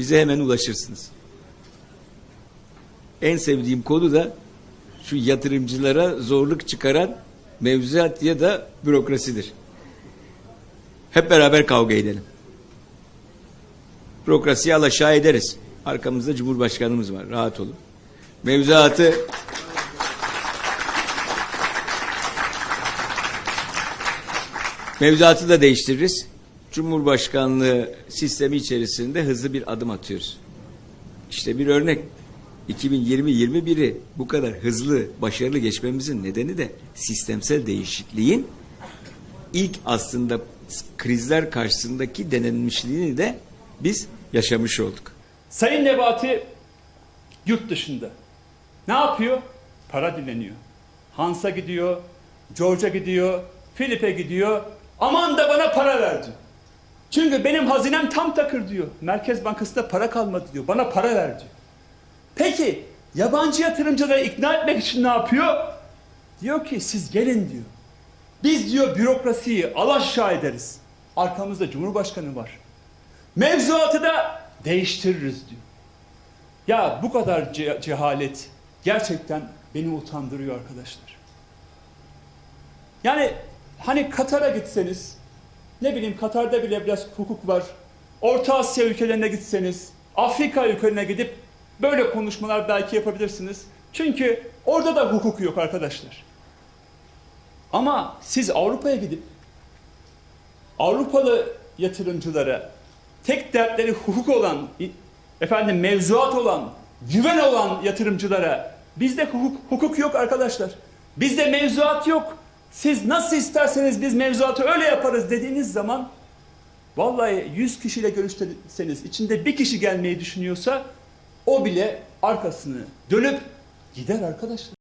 bize hemen ulaşırsınız. En sevdiğim konu da şu yatırımcılara zorluk çıkaran mevzuat ya da bürokrasidir. Hep beraber kavga edelim. Bürokrasiyi alaşağı ederiz. Arkamızda Cumhurbaşkanımız var. Rahat olun. Mevzuatı Mevzuatı da değiştiririz. Cumhurbaşkanlığı sistemi içerisinde hızlı bir adım atıyoruz. İşte bir örnek. 2020-21'i bu kadar hızlı, başarılı geçmemizin nedeni de sistemsel değişikliğin ilk aslında krizler karşısındaki denenmişliğini de biz yaşamış olduk. Sayın Nebati yurt dışında. Ne yapıyor? Para dileniyor. Hans'a gidiyor, George'a gidiyor, Filip'e gidiyor. Aman da bana para verdi. Çünkü benim hazinem tam takır diyor. Merkez Bankası'nda para kalmadı diyor. Bana para ver diyor. Peki yabancı yatırımcıları ikna etmek için ne yapıyor? Diyor ki siz gelin diyor. Biz diyor bürokrasiyi alaşağı ederiz. Arkamızda Cumhurbaşkanı var. Mevzuatı da değiştiririz diyor. Ya bu kadar ce- cehalet gerçekten beni utandırıyor arkadaşlar. Yani hani Katar'a gitseniz, ne bileyim Katar'da bile biraz hukuk var. Orta Asya ülkelerine gitseniz, Afrika ülkelerine gidip böyle konuşmalar belki yapabilirsiniz. Çünkü orada da hukuk yok arkadaşlar. Ama siz Avrupa'ya gidip Avrupalı yatırımcılara tek dertleri hukuk olan, efendim mevzuat olan, güven olan yatırımcılara bizde hukuk, hukuk yok arkadaşlar. Bizde mevzuat yok. Siz nasıl isterseniz biz mevzuatı öyle yaparız dediğiniz zaman vallahi 100 kişiyle görüşseniz içinde bir kişi gelmeyi düşünüyorsa o bile arkasını dönüp gider arkadaşlar.